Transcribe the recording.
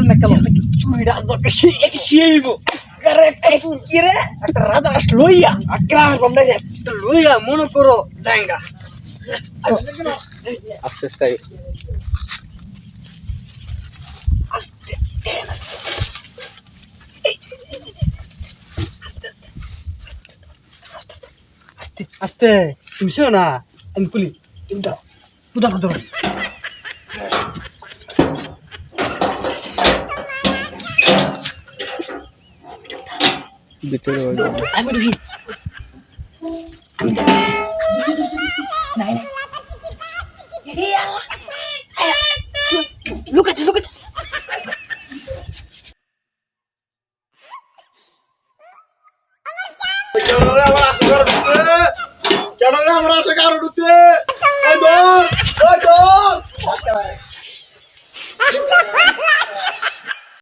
না কেন তুই রাজা সে এক শিয়েইব আরে কি রে একটা রাজা আস লইয়া আক্রাম বমনে রে তো লইয়া মনে করো জাঙ্গা আস্তে আস্তে আস্তে আস্তে আস্তে শোনো না আমি কুলি তুমি দাও পুদা ধরো ভিতরে ওই যে- আমি দেখি Look at it, look at it. কেন রে আমার আশা কারো ঢুকছে